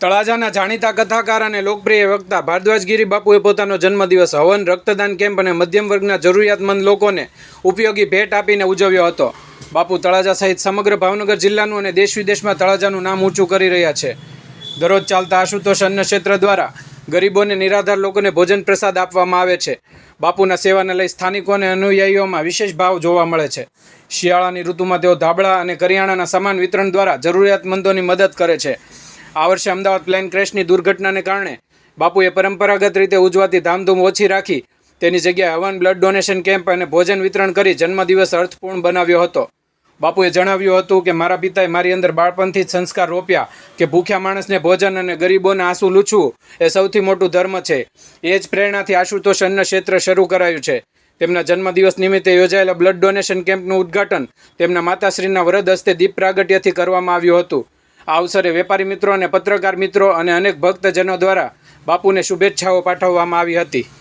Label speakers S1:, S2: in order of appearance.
S1: તળાજાના જાણીતા કથાકાર અને લોકપ્રિય વક્તા ભારદ્વાજગીરી બાપુએ પોતાનો જન્મદિવસ હવન રક્તદાન કેમ્પ અને મધ્યમ વર્ગના જરૂરિયાતમંદ લોકોને ઉપયોગી ભેટ આપીને ઉજવ્યો હતો. બાપુ તળાજા સહિત સમગ્ર ભાવનગર જિલ્લાનું અને દેશ વિદેશમાં તળાજાનું નામ ઊંચું કરી રહ્યા છે. દરરોજ ચાલતા આશુતોષ અન્ન ક્ષેત્ર દ્વારા ગરીબોને નિરાધાર લોકોને ભોજન પ્રસાદ આપવામાં આવે છે. બાપુના સેવાને લઈ સ્થાનિકો અને અનુયાયીઓમાં વિશેષ ભાવ જોવા મળે છે. શિયાળાની ઋતુમાં તેઓ ધાબળા અને કરિયાણાના સામાન વિતરણ દ્વારા જરૂરિયાતમંદોની મદદ કરે છે. આ વર્ષે અમદાવાદ પ્લેન ક્રેશની દુર્ઘટનાને કારણે બાપુએ પરંપરાગત રીતે ઉજવાતી ધામધૂમ ઓછી રાખી તેની જગ્યાએ હવન બ્લડ ડોનેશન કેમ્પ અને ભોજન વિતરણ કરી જન્મદિવસ અર્થપૂર્ણ બનાવ્યો હતો. બાપુએ જણાવ્યું હતું કે, મારા પિતાએ મારી અંદર બાળપણથી જ સંસ્કાર રોપ્યા કે ભૂખ્યા માણસને ભોજન અને ગરીબોને આંસુ લૂછવું એ સૌથી મોટું ધર્મ છે. એ જ પ્રેરણાથી આશુતોષ અન્ન ક્ષેત્ર શરૂ કરાયું છે. તેમના જન્મદિવસ નિમિત્તે યોજાયેલા બ્લડ ડોનેશન કેમ્પનું ઉદ્ઘાટન તેમના માતાશ્રીના વરદ હસ્તે દીપ પ્રાગટ્યથી કરવામાં આવ્યું હતું. આ અવસરે વેપારી મિત્રો અને પત્રકાર મિત્રો અને અનેક ભક્તજનો દ્વારા બાપુને શુભેચ્છાઓ પાઠવવામાં આવી હતી.